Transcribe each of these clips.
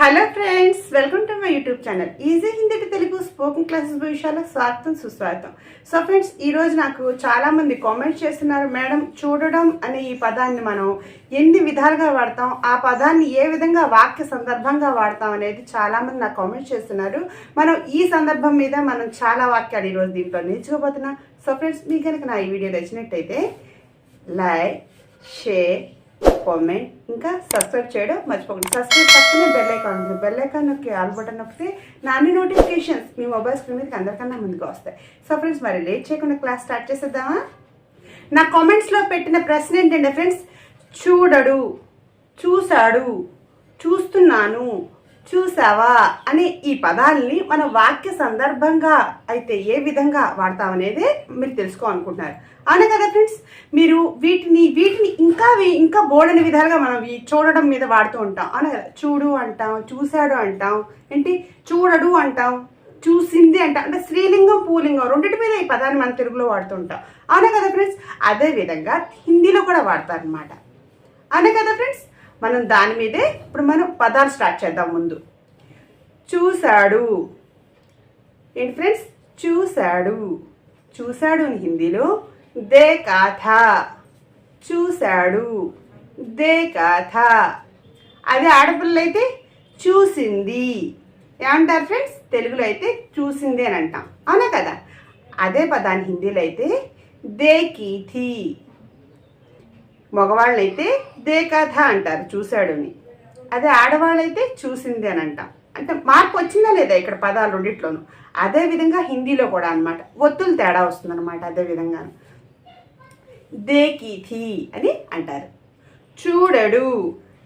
Hello friends welcome to my YouTube channel. Easy Hindi to Telugu spoken classes భవిష్యాలకు స్వాగతం సుస్వాగతం. So friends ఈరోజు నాకు చాలామంది కామెంట్స్ చేస్తున్నారు మేడం చూడడం అనే ఈ పదాన్ని మనం ఎన్ని విధాలుగా వాడతాం ఆ పదాన్ని ఏ విధంగా వాక్య సందర్భంగా వాడతాం అనేది చాలామంది నాకు కామెంట్స్ చేస్తున్నారు. మనం ఈ సందర్భం మీద మనం చాలా వాక్యాలు ఈరోజు దీంట్లో నేర్చుకోబోతున్నాం. సో ఫ్రెండ్స్ మీకు కనుక నా ఈ వీడియో నచ్చినట్టయితే లైక్ షేర్ కామెంట్ ఇంకా సబ్స్క్రైబ్ చేయడం మర్చిపోకండి. సబ్స్క్రైబ్ పక్కనే బెల్ ఐకాన్ ఉంది. బెల్ ఐకాన్ నొక్కి ఆల్ బటన్ నొక్కితే నా అన్ని నోటిఫికేషన్స్ మీ మొబైల్ స్క్రీన్ మీదకి అందరికన్నా ముందుగా వస్తాయి. సో ఫ్రెండ్స్ మరి లేట్ చేయకుండా క్లాస్ స్టార్ట్ చేసేద్దామా? నా కామెంట్స్లో పెట్టిన ప్రశ్న ఏంటంటే ఫ్రెండ్స్ చూడడు చూశాడు చూస్తున్నాను. చూసావా అనే ఈ పదాలని మన వాక్య సందర్భంగా అయితే ఏ విధంగా వాడతామనేది మీరు తెలుసుకోవాలనుకుంటున్నారు. అవునా కదా ఫ్రెండ్స్? మీరు వీటిని వీటిని ఇంకా ఇంకా బోడని విధాలుగా మనం ఈ చూడడం మీద వాడుతూ ఉంటాం. అవునా కదా? చూడు అంటాం చూశాడు అంటాం. ఏంటి? చూడడు అంటాం చూసింది అంట. అంటే స్త్రీలింగం పూలింగం రెండింటి మీద ఈ పదాన్ని మనం తెలుగులో వాడుతుంటాం అవునా కదా ఫ్రెండ్స్? అదే విధంగా హిందీలో కూడా వాడతారనమాట అవునా కదా ఫ్రెండ్స్? మనం దాని మీదే ఇప్పుడు మనం పదాలు స్టార్ట్ చేద్దాం ముందు. చూశాడు. ఏంటి ఫ్రెండ్స్ చూశాడు. చూశాడు అని హిందీలో దేకా కాథా. చూశాడు. దేకా కాథా. అదే ఆడపిల్లలు అయితే చూసింది. ఏమంటారు ఫ్రెండ్స్ తెలుగులో అయితే చూసింది అని అంటాం. అవునా కదా? అదే పదాన్ని హిందీలో అయితే దే కీథీ. మగవాళ్ళైతే దేకాథ అంటారు చూశాడు అని అదే ఆడవాళ్ళైతే చూసింది అని అంటాం. అంటే మార్పు వచ్చిందా లేదా ఇక్కడ పదాలు రెండిట్లోనూ? అదే విధంగా హిందీలో కూడా అనమాట ఒత్తులు తేడా వస్తుందన్నమాట అదేవిధంగా అదే విధంగా దేకి థీ అని అంటారు. చూడడు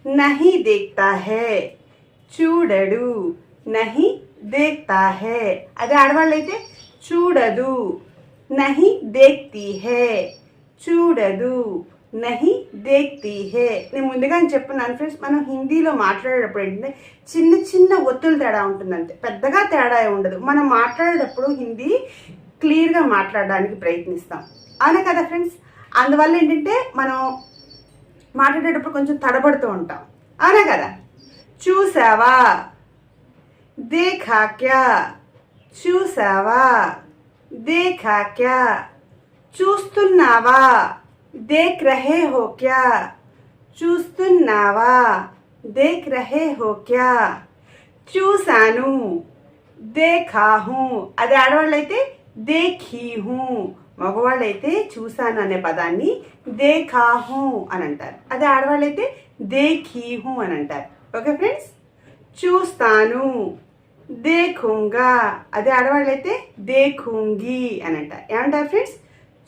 నహి దేక్తా హే. చూడడు నహి దేక్తా హే. అదే ఆడవాళ్ళైతే చూడదు నహి దేక్తి హే. చూడదు నహి దేక్తి హే. నేను ముందుగానే చెప్పున్నాను ఫ్రెండ్స్ మనం హిందీలో మాట్లాడేటప్పుడు ఏంటంటే చిన్న చిన్న ఒత్తులు తేడా ఉంటుంది అంతే పెద్దగా తేడా ఉండదు. మనం మాట్లాడేటప్పుడు హిందీ క్లియర్గా మాట్లాడడానికి ప్రయత్నిస్తాం. అవునా కదా ఫ్రెండ్స్? అందువల్ల ఏంటంటే మనం మాట్లాడేటప్పుడు కొంచెం తడబడుతూ ఉంటాం. అవునా కదా? చూసావా? దేఖాక్యా చూసావా? దేఖాక్యా చూస్తున్నావా? దేక్ రహే హో క్యా చూస్తున్నావా దేక్ రహే హో క్యా చూశాను దేఖా హూ అదే ఆడవాళ్ళైతే దేఖీ హూ మగవాళ్ళైతే చూశాను అనే పదాన్ని దేఖా హూ అని అంటారు. అదే ఆడవాళ్ళైతే దేఖీ హూ అని అంటారు. Okay friends? చూస్తాను. దేఖుంగా అదే ఆడవాళ్ళైతే దేఖుంగి అని అంటారు. ఏమంటారు ఫ్రెండ్స్?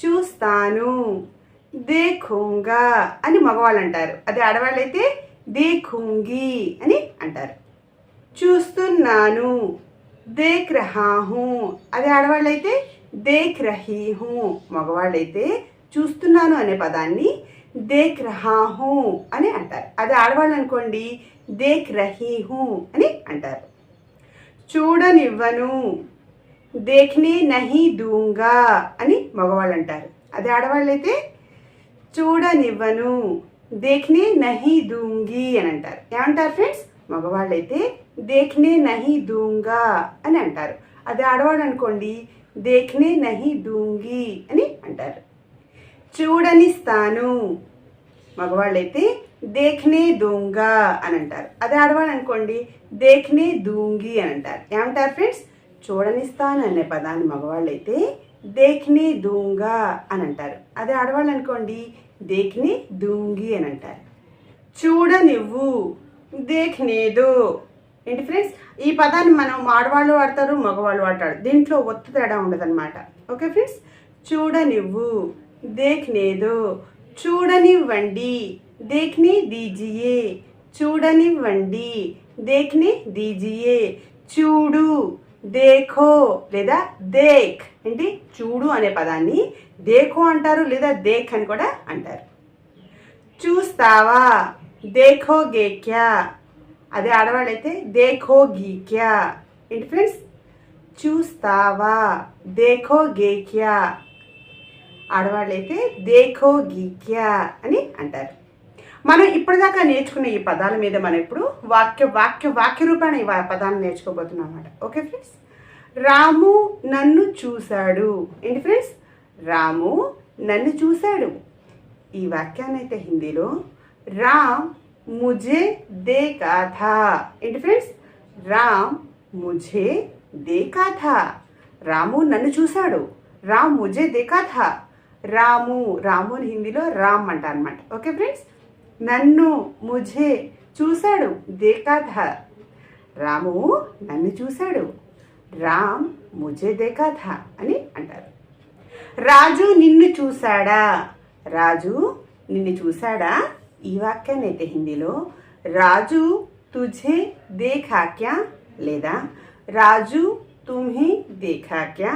చూస్తాను. దేఖుంగా అని మగవాళ్ళు అంటారు అదే ఆడవాళ్ళైతే దేఖుంగి అని అంటారు. చూస్తున్నాను దేఖ్ రహా హూ అదే ఆడవాళ్ళైతే దేఖ్ రహీ హూ మగవాళ్ళైతే చూస్తున్నాను అనే పదాన్ని దేఖ్ రహా హూ అని అంటారు. అదే ఆడవాళ్ళు అనుకోండి దేఖ్ రహీ హూ అని అంటారు. చూడనివ్వను దేఖ్నే నహి దూంగా అని మగవాళ్ళు అంటారు అదే ఆడవాళ్ళైతే చూడనివ్వను. దేఖ్నే నహి దూంగి అని అంటారు. ఏమంటారు ఫ్రెండ్స్ మగవాళ్ళైతే దేఖ్నే నహి దూంగా అని అంటారు. అదే ఆడవాడు అనుకోండి దేఖ్నే నహి దూంగి అని అంటారు. చూడనిస్తాను. మగవాళ్ళైతే దేఖ్నే దూంగా అని అంటారు. అదే ఆడవాళ్ళు అనుకోండి దేఖ్నే దూంగి అని అంటారు. ఏమంటారు ఫ్రెండ్స్ చూడనిస్తాను అనే పదాన్ని మగవాళ్ళైతే దేఖ్నే దూంగా అని అంటారు. అదే ఆడవాళ్ళు అనుకోండి దేఖ్ని దుంగి అని అంటారు. చూడనివ్వు దేఖ్నేదో. ఏంటి ఫ్రెండ్స్ ఈ పదాన్ని మనం ఆడవాళ్ళు వాడతారు మగవాళ్ళు వాడతారు. దీంట్లో ఒత్తు తేడా ఉండదన్నమాట. ఓకే ఫ్రెండ్స్ చూడనివ్వు దేఖ్నేదో. చూడనివ్వండి దేఖ్ని దీజియే. చూడనివ్వండి దేఖ్ని దీజియే. చూడు దేఖో లేదా దేఖ్ ఏంటి? చూడు అనే పదాన్ని దేఖో అంటారు లేదా దేఖ్ అని కూడా అంటారు. చూస్తావా? దేఖో గేక్యా. అదే ఆడవాళ్ళైతే దేఖో గీక్యా. ఏంటి ఫ్రెండ్స్? చూస్తావా? దేఖోగే ఆడవాళ్ళు ఆడవాళ్ళైతే దేఖో గీక్యా అని అంటారు. మనం ఇప్పటిదాకా నేర్చుకున్న ఈ పదాల మీద మనం ఇప్పుడు వాక్య వాక్య వాక్య రూపాన్ని ఈ పదాలను నేర్చుకోబోతున్నాం అనమాట ఓకే ఫ్రెండ్స్? రాము నన్ను చూశాడు. ఏంటి ఫ్రెండ్స్? రాము నన్ను చూశాడు. ఈ వాక్యాన్ని అయితే హిందీలో రామ్ ముజే దేకా థా ఏంటి ఫ్రెండ్స్? రామ్ ముజే దేకా థా రాము నన్ను చూశాడు. రామ్ ముజే దేకా థా రాము రాము హిందీలో రామ్ అంట అనమాట ఓకే ఫ్రెండ్స్? నన్ను ముజే చూశాడు దేకాధా రాము నన్ను చూశాడు. రామ్ ముజే దేకాధా అని అంటారు. రాజు నిన్ను చూశాడా? రాజు నిన్ను చూశాడా? ఈ వాక్యాన్ని అయితే హిందీలో రాజు తుజే దేఖాక్యా లేదా రాజు తుమ్హి దేఖాక్యా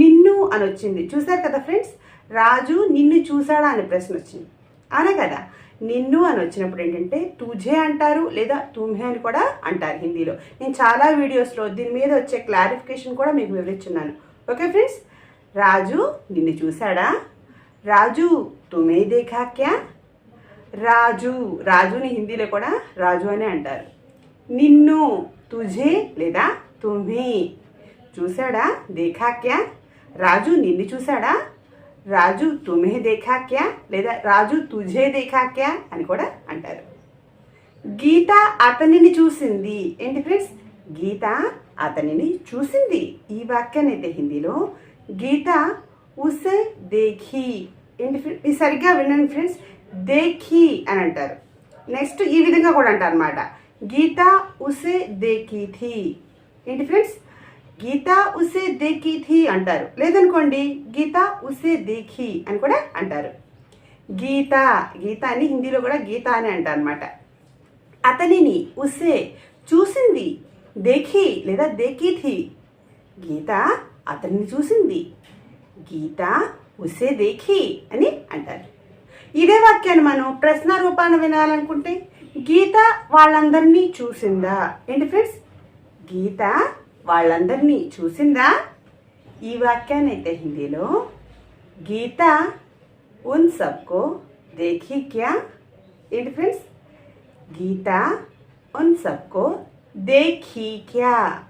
నిన్ను అని వచ్చింది చూశారు కదా ఫ్రెండ్స్? రాజు నిన్ను చూశాడా అనే ప్రశ్న వచ్చింది. అవునా కదా నిన్ను అని వచ్చినప్పుడు ఏంటంటే తుజే అంటారు లేదా తుమ్హే అని కూడా అంటారు హిందీలో. నేను చాలా వీడియోస్లో దీని మీద వచ్చే క్లారిఫికేషన్ కూడా మీకు వివరించున్నాను ఓకే ఫ్రెండ్స్? రాజు నిన్ను చూశాడా? రాజు తుమే దేఖా క్యా? రాజు రాజుని హిందీలో కూడా రాజు అనే అంటారు. నిన్ను తుజే లేదా తుమ్హే చూశాడా? దేఖా క్యా? రాజు నిన్ను చూశాడా? రాజు తుమే దేఖా క్యా? లేదా రాజు తుజే దేఖా క్యా? అని కూడా అంటారు. గీత అతనిని చూసింది. ఏంటి ఫ్రెండ్స్? గీత అతనిని చూసింది. ఈ వాక్యాన్ని అయితే హిందీలో గీత ఉసే దేఖి. ఏంటి ఫ్రెండ్స్ ఇది సరిగ్గా వినండి ఫ్రెండ్స్. దేఖి అని అంటారు. నెక్స్ట్ ఈ విధంగా కూడా అంటారు అనమాట గీత ఉసే దేఖి థీ. ఏంటి ఫ్రెండ్స్? గీత ఉసే దేఖీ థీ అంటారు. లేదనుకోండి గీత ఉసే దేఖి అని కూడా అంటారు. గీత గీత అని హిందీలో కూడా గీత అని అంటారు అనమాట అతనిని ఉసే చూసింది దేఖీ లేదా దేఖీ థీ. గీత అతన్ని చూసింది గీత ఉసే దేఖి అని అంటారు. ఇదే వాక్యాన్ని మనం ప్రశ్న రూపాన్ని వినాలనుకుంటే గీత వాళ్ళందరినీ చూసిందా? ఏంటి ఫ్రెండ్స్? గీత వాళ్ళందరినీ చూసిందా? ఈ వాక్యానైతే హిందీలో గీత ఉన్ సబ్కో దేఖీ క్యా? ఏంటి ఫ్రెండ్స్? గీత ఉన్ సబ్కో దేఖీ క్యా?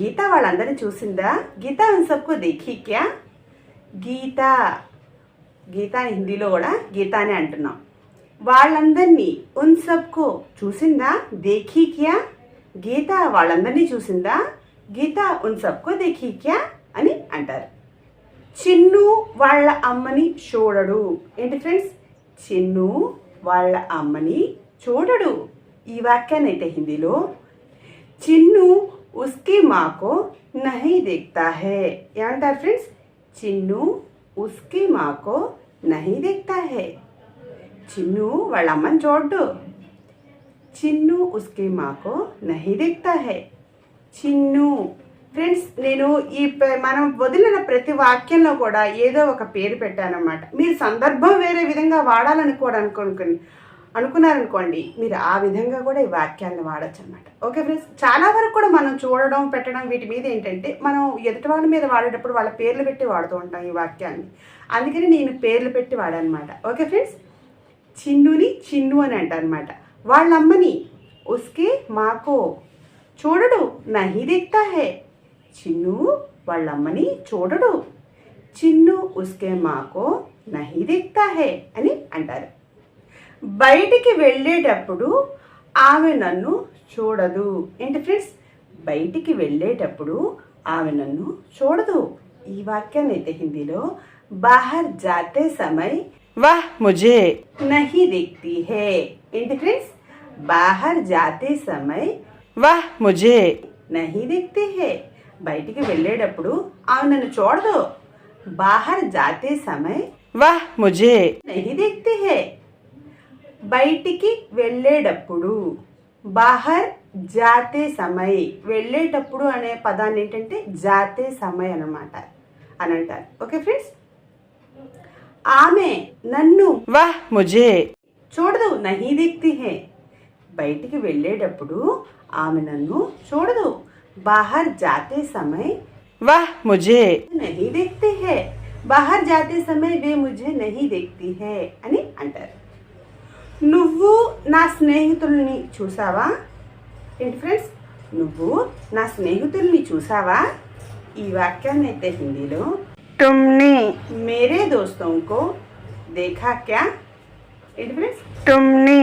గీత వాళ్ళందరినీ చూసిందా? గీత ఉన్ సబ్కో దేఖీ క్యా? గీత. గీత హిందీలో కూడా గీత అని అంటున్నాం. వాళ్ళందరినీ ఉన్ సబ్కో చూసిందా? దేఖీ క్యా? గీత వాళ్ళందరినీ చూసిందా? గీత ఉన్ సబ్కో దేఖీ క్యా? అని అంటారు. చిన్ను వాళ్ళ అమ్మని చూడడు. ఏంటి ఫ్రెండ్స్? చిన్ను వాళ్ళ అమ్మని చూడడు. ఈ వాక్యాన్ని అయితే హిందీలో చిన్ను ఉస్కి మాకో నహి దేక్తా హే ఏమంటారు ఫ్రెండ్స్? చిన్ను ఉస్కి మాకో నహి దేక్తా హే చిన్ను వాళ్ళ అమ్మని చూడ్డు. చిన్ను ఉస్కి మాకో నహి దేఖ్తా హే. చిన్ను. ఫ్రెండ్స్ నేను ఈ మనం వదిలిన ప్రతి వాక్యంలో కూడా ఏదో ఒక పేరు పెట్టానమాట. మీరు సందర్భం వేరే విధంగా వాడాలనుకోవడానికి అనుకుని అనుకున్నారనుకోండి మీరు ఆ విధంగా కూడా ఈ వాక్యాలను వాడచ్చు అనమాట ఓకే ఫ్రెండ్స్? చాలా వరకు కూడా మనం చూడడం పెట్టడం వీటి మీద ఏంటంటే మనం ఎదుటి వాళ్ళ మీద వాడేటప్పుడు వాళ్ళ పేర్లు పెట్టి వాడుతూ ఉంటాం ఈ వాక్యాన్ని. అందుకని నేను పేర్లు పెట్టి వాడానమాట. Okay friends? చిన్నుని చిన్ను అని అంటారనమాట. వాళ్ళ అమ్మని ఉస్కే మాకో. చూడడు నహి దిక్తా హే. చిన్ను వాళ్ళ అమ్మని చూడడు. చిన్ను ఉస్కే మాకో నహి దిక్తా హే అని అంటారు. బయటికి వెళ్ళేటప్పుడు ఆమె నన్ను చూడదు. ఏంటి ఫ్రెండ్స్? బయటికి వెళ్ళేటప్పుడు ఆమె నన్ను చూడదు. ఈ వాక్యాన్ని అయితే హిందీలో బాహర్ జాతే సమయ వాహ్ ముజే నహి దిక్తి హే. ఏంటి ఫ్రెండ్స్ బాహర్ జాతే సమయ్. వాహ్ ముజే. నహి వ్యక్తి బయటికి వెళ్ళేటప్పుడు ఆమె నన్ను చూడదు. బాహర్ జాతే సమయ. వాహ్ ముజే. నహి వ్యక్తి హే. బయటికి వెళ్ళేటప్పుడు బాహర్ జాతే సమయ. వెళ్ళేటప్పుడు అనే పదాన్ని ఏంటంటే జాతే సమయ అనమాట అని అంటారు. Okay friends? ఆమె నన్ను వాహ్ ముజే. చూడదు నహీ దిక్తి హే. బయటికి వెళ్ళేటప్పుడు ఆమె నన్ను చూడదు. బాహర్ జాతే సమయ్ వహ్ ముझे నహీ దిక్తి హే. బాహర్ జాతే సమయ్ వే ముझे నహీ దిక్తి హే అని అంటారు. నువ్వు నా స్నేహితుల్ని చూసావా? ఏంటి ఫ్రెండ్స్? నువ్వు నా స్నేహితుల్ని చూసావా? ఈ వాక్యాన్ని అయితే హిందీలో తుమ్ని. మేరే దోస్తంకో దేఖా క్యా? తుమ్ని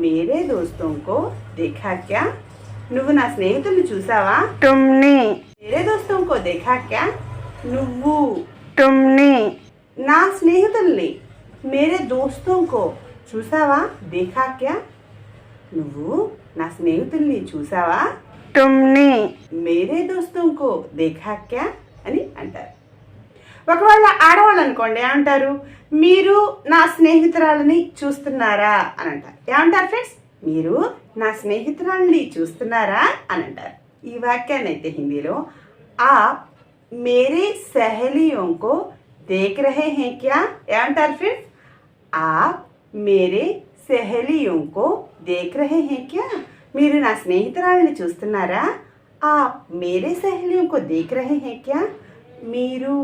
మేరే దోస్తంకో దేఖా క్యా నువ్వు నా స్నేహితుల్ని చూసావా తుమ్ని మేరే దోస్తంకో దేఖా క్యా నువ్వు తుమ్ని నా స్నేహితుల్ని మేరే దోస్తంకో చూసావా దేఖా క్యా నువ్వు నా స్నేహితుల్ని చూసావా తుమ్ని మేరే దోస్తంకో దేఖా క్యా అని అంటారు ఒకవేళ ఆడవాళ్ళు అనుకోండి ఏమంటారు? మీరు నా స్నేహితురాలని చూస్తున్నారా? అని అంటారు. ఏమంటారు ఫ్రెండ్స్ మీరు నా స్నేహితురాలని చూస్తున్నారా? అని అంటారు. ఈ వాక్యాన్ని అయితే హిందీలో ఆ మేరే సహెలియోంకో దేఖ్ రహే హే క్యా? ఏమంటారు ఫ్రెండ్స్ ఆ మేరే సెహెలియోంకో దేఖ్ రహే హే క్యా? మీరు నా స్నేహితురాలని చూస్తున్నారా? ఆ మేరే సహెలియోంకో దేఖ్ రహే హే క్యా? మీరు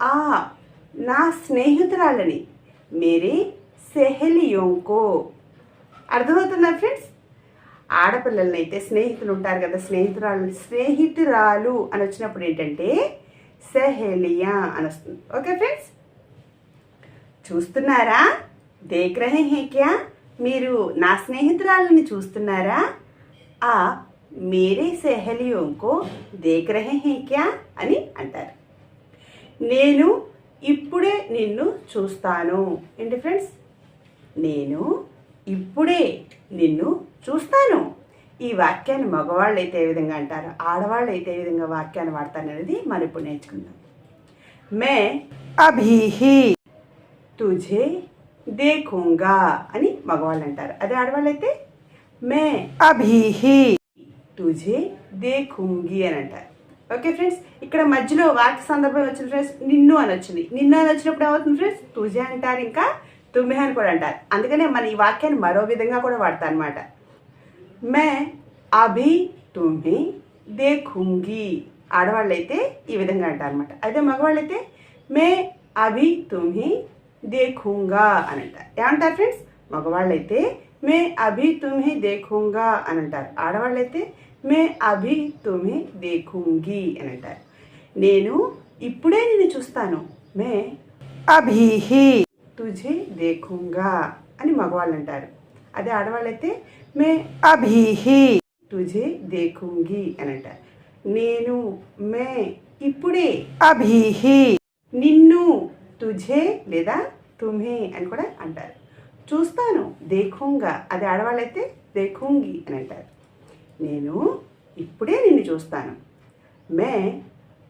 ఆ నా స్నేహితురాలని మేరీ సెహెలియోంకో. అర్థమవుతుందా ఫ్రెండ్స్? ఆడపిల్లల్ని అయితే స్నేహితులు ఉంటారు కదా స్నేహితురాలు స్నేహితురాలు అని వచ్చినప్పుడు ఏంటంటే సెహెలియా అని వస్తుంది ఓకే ఫ్రెండ్స్? చూస్తున్నారా? దేగ్రహే రహే మీరు నా స్నేహితురాలని చూస్తున్నారా? ఆ మేరే సహలియోంకో దేగ్రహే రహే అని అంటారు. నేను ఇప్పుడే నిన్ను చూస్తాను. ఏంటి ఫ్రెండ్స్ నేను ఇప్పుడే నిన్ను చూస్తాను. ఈ వాక్యాన్ని మగవాళ్ళు అయితే ఏ విధంగా అంటారు? ఆడవాళ్ళు అయితే ఏ విధంగా వాక్యాన్ని వాడతాను అనేది మనం ఇప్పుడు నేర్చుకుందాం. మే అభిహి తుజే దేఖుంగా అని మగవాళ్ళు అంటారు. అదే ఆడవాళ్ళు అయితే మే అభిహి తుజే దేఖుంగి అని అంటారు. ఓకే ఫ్రెండ్స్ ఇక్కడ మధ్యలో వాక్య సందర్భం వచ్చింది ఫ్రెండ్స్ నిన్ను అని వచ్చింది. నిన్ను అని వచ్చినప్పుడు ఏమవుతుంది ఫ్రెండ్స్ తుజే అంటారు ఇంకా తుమ్మె అని కూడా అంటారు. అందుకనే మన ఈ వాక్యాన్ని మరో విధంగా కూడా వాడతారు అనమాట మే అభి తుమ్హే దేఖుంగి. ఆడవాళ్ళైతే ఈ విధంగా అంటారు అనమాట మగవాళ్ళైతే మే అభి తుమ్హే దేఖుంగా అని అంటారు. ఏమంటారు ఫ్రెండ్స్ మగవాళ్ళైతే మే అభి తుమ్హి దేఖుంగా అని అంటారు ఆడవాళ్ళైతే మే అభి తుమ్హి దేఖుంగి అని అంటారు నేను ఇప్పుడే నేను చూస్తాను మే అభిహి తుజే దేఖుంగా అని మగవాళ్ళు అంటారు అదే ఆడవాళ్ళైతే మే అభిహి తుజే దేఖుంగి అని అంటారు నేను మే ఇప్పుడే అభిహి నిన్ను తుజే లేదా తుమ్హే అని కూడా అంటారు చూస్తాను. దేఖుంగా. అది ఆడవాళ్ళైతే దేఖుంగి అని అంటారు. నేను ఇప్పుడే నిన్ను చూస్తాను. మే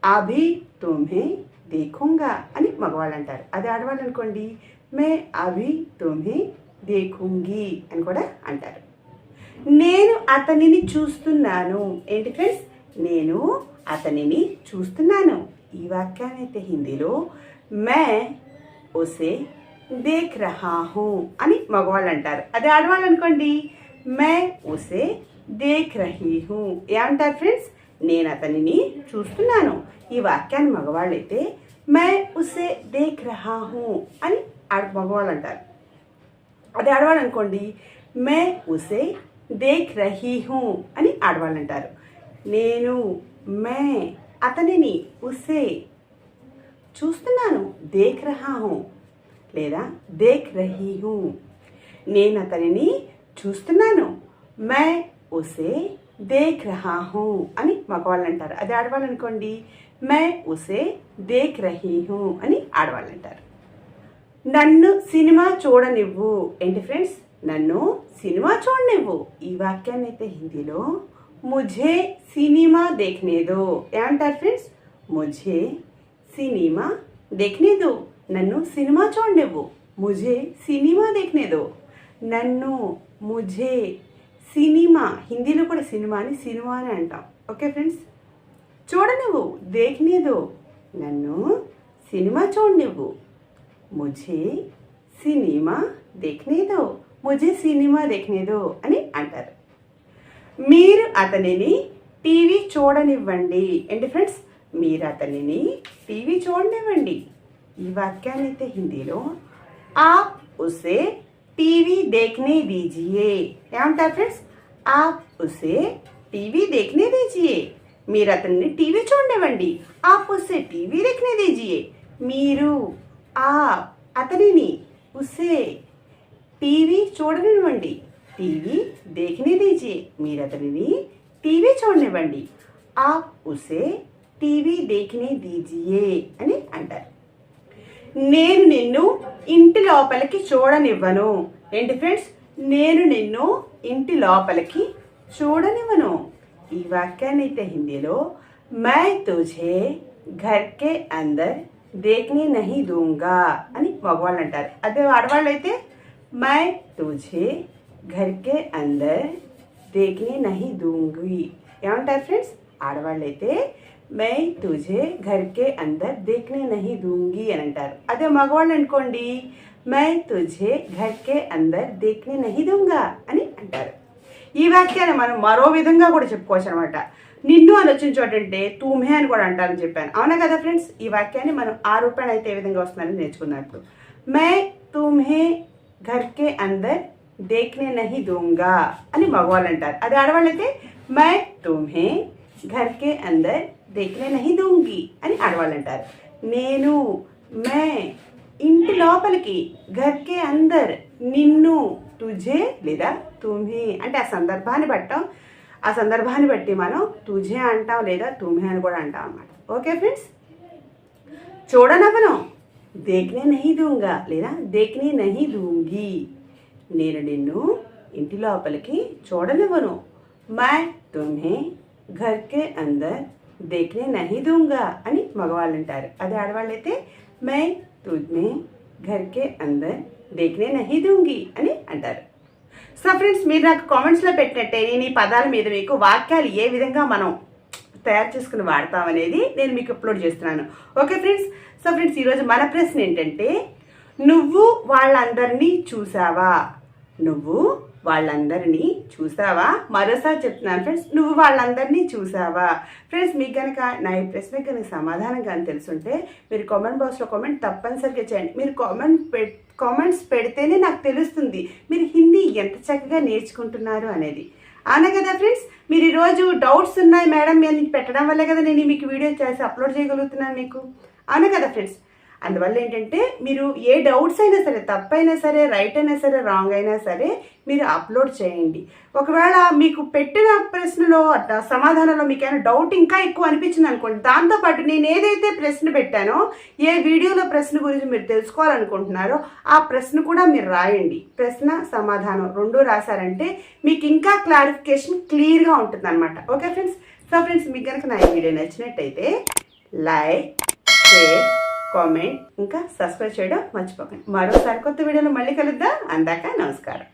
అభి తుమ్హే దేఖుంగా అని మగవాళ్ళు అంటారు. అది ఆడవాళ్ళు అనుకోండి. మే అభి తుమ్హే దేఖుంగి అని కూడా అంటారు. నేను అతనిని చూస్తున్నాను. ఏంటి ఫ్రెండ్స్? నేను అతనిని చూస్తున్నాను. ఈ వాక్యాన్ని అయితే హిందీలో మే ఒసే దేఖ్ రహా హూ అని మగవాళ్ళు అంటారు అదే ఆడవాళ్ళు అనుకోండి మే ఉసే దేఖ్ రహీ హూ ఏమంటారు ఫ్రెండ్స్? నేను అతనిని చూస్తున్నాను. ఈ వాక్యాన్ని మగవాళ్ళు అయితే మే ఉసే దేఖ్ రహా హూ అని ఆడ మగవాళ్ళు అంటారు అదే ఆడవాళ్ళు అనుకోండి మే ఉసే దేఖ్ రహీ హూ అని ఆడవాళ్ళు అంటారు నేను మే అతనిని ఉసే చూస్తున్నాను. దేఖ్ రహా హూ లేదా దేఖ్ రహీ హూ. నేను అతనిని చూస్తున్నాను. మే ఉసే దేఖ్ రహా హూ అని మగవాళ్ళు అంటారు అది ఆడవాళ్ళు అనుకోండి మే ఉసే దేఖ్ రహీ హూ అని ఆడవాళ్ళు అంటారు నన్ను సినిమా చూడనివ్వు. ఏంటి ఫ్రెండ్స్ నన్ను సినిమా చూడనివ్వు. ఈ వాక్యాన్ని అయితే హిందీలో ముఝే సినిమా దేఖనేదో. ఏమంటారు ఫ్రెండ్స్ ముఝే సినిమా దేఖనేదో. నన్ను సినిమా చూడనివ్వు. ముజే సినిమా దేఖనేదో. నన్ను ముజే సినిమా హిందీలో కూడా సినిమా అని సినిమా అని అంటాం. Okay friends? చూడనివ్వు దేఖనేదో. నన్ను సినిమా చూడనివ్వు. ముజే సినిమా దేఖనేదో. ముజే సినిమా దేఖనేదో అని అంటారు. మీరు అతనిని టీవీ చూడనివ్వండి. ఏంటి ఫ్రెండ్స్? మీరు అతనిని టీవీ చూడనివ్వండి. ఈ వాక్యాన్నైతే హిందీలో ఆప్ ఉసే టీవీ దేఖనే దీజియే ఏమంటారు ఫ్రెండ్స్? ఆప్ ఉసే టీవీ దేఖనే దీజియే మీరు అతన్ని టీవీ చూడనివ్వండి. ఆప్ ఉసే టీవీ దేఖనే దీజియే మీరు ఆ అతనిని ఉసే టీవీ చూడనివ్వండి. టీవీ దేఖనే దీజియే మీరు అతనిని టీవీ చూడనివ్వండి. ఆప్ ఉసే టీవీ దేఖనే దీజియే అని అంటారు. నేను నిన్ను ఇంటి లోపలికి చూడనివ్వను. ఏంటి ఫ్రెండ్స్ నేను నిన్ను ఇంటి లోపలికి చూడనివ్వను. ఈ వాక్యాన్ని అయితే హిందీలో మై తుజే ఘర్కే అందర్ దేక్ని నహి దూంగా అని మగవాళ్ళు అంటారు. అదే ఆడవాళ్ళు అయితే మై తుజే ఘర్కే అందర్ దేక్ని నహి దూంగి ఏమంటారు ఫ్రెండ్స్ ఆడవాళ్ళు అయితే మే తుజే ఘర్కే అందర్ దేఖనే నహి దూంగి అని అంటారు. అదే మగవాళ్ళు అనుకోండి మే తుజే ఘర్కే అందర్ దేఖనే నహి దూంగా అని అంటారు. ఈ వాక్యాన్ని మనం మరో విధంగా కూడా చెప్పుకోవచ్చు అనమాట నిన్ను అని వచ్చిన చోటంటే తూమే అని కూడా అంటారని చెప్పాను. అవునా కదా ఫ్రెండ్స్? ఈ వాక్యాన్ని మనం ఆ రూపాయలు అయితే ఏ విధంగా వస్తుందని నేర్చుకున్నట్టు మే తుమ్హే ఘర్కే అందర్ దేఖనే నహి దూంగా అని మగవాళ్ళు అంటారు. అదే అయితే మే తుమ్హే ఘర్కే అందర్ దేఖ్నే నహి దూంగి అని ఆడవాళ్ళు అంటారు నేను మే ఇంటి లోపలికి ఘర్కే అందర్ నిన్ను తుజే లేదా తుమ్హే అంటే ఆ సందర్భాన్ని బట్టం ఆ సందర్భాన్ని బట్టి మనం తుజే అంటాం లేదా తుమ్హే అని కూడా అంటాం అనమాట ఓకే ఫ్రెండ్స్? చూడనవ్వను దేఖ్నే నహి దూంగా లేదా దేఖ్నే నహి దూంగి. నేను నిన్ను ఇంటి లోపలికి చూడనివ్వను. మై తుమ్హే ఘర్కే అందర్ దేఖ్నే నహి దూంగా అని మగవాళ్ళు అంటారు అదే ఆడవాళ్ళు అయితే మై తుజ్నే ఘర్కే అందర్ దేఖ్నే నహి దూంగి అని అంటారు. సో ఫ్రెండ్స్ మీరు నాకు కామెంట్స్లో పెట్టినట్టే నేను ఈ పదాల మీద మీకు వాక్యాలు ఏ విధంగా మనం తయారు చేసుకుని వాడతామనేది నేను మీకు అప్లోడ్ చేస్తున్నాను. Okay friends? సో ఫ్రెండ్స్ ఈరోజు మన ప్రశ్న ఏంటంటే నువ్వు వాళ్ళందరినీ చూసావా? నువ్వు వాళ్ళందరినీ చూసావా? మరోసారి చెప్తున్నాను ఫ్రెండ్స్ నువ్వు వాళ్ళందరినీ చూసావా? ఫ్రెండ్స్ మీకు కనుక నా ఈ ప్రశ్నకి కనుక సమాధానం కానీ తెలుసుంటే మీరు కామెంట్ బాక్స్లో కామెంట్ తప్పనిసరిగా చేయండి. మీరు కామెంట్ పె కామెంట్స్ పెడితేనే నాకు తెలుస్తుంది మీరు హిందీ ఎంత చక్కగా నేర్చుకుంటున్నారు అనేది. అవునా కదా ఫ్రెండ్స్? మీరు ఈరోజు డౌట్స్ ఉన్నాయి మేడం నేను పెట్టడం వల్లే కదా నేను మీకు వీడియో చేసి అప్లోడ్ చేయగలుగుతున్నాను మీకు. అవునా కదా ఫ్రెండ్స్? అందువల్ల ఏంటంటే మీరు ఏ డౌట్స్ అయినా సరే తప్పైనా సరే రైట్ అయినా సరే రాంగ్ అయినా సరే మీరు అప్లోడ్ చేయండి. ఒకవేళ మీకు పెట్టిన ప్రశ్నలో సమాధానంలో మీకు ఏమైనా డౌట్ ఇంకా ఎక్కువ అనిపించింది అనుకోండి దాంతోపాటు నేను ఏదైతే ప్రశ్న పెట్టానో ఏ వీడియోలో ప్రశ్న గురించి మీరు తెలుసుకోవాలనుకుంటున్నారో ఆ ప్రశ్న కూడా మీరు రాయండి. ప్రశ్న సమాధానం రెండు రాశారంటే మీకు ఇంకా క్లారిఫికేషన్ క్లియర్గా ఉంటుంది అనమాట ఓకే ఫ్రెండ్స్ సో ఫ్రెండ్స్ మీకు కనుక నా ఈ వీడియో నచ్చినట్టయితే లైక్ షేర్ కామెంట్ ఇంకా సబ్స్క్రైబ్ చేయడం మర్చిపోకండి. మరోసారి కొత్త వీడియోలో మళ్ళీ కలుద్దాం. అందాక నమస్కారం.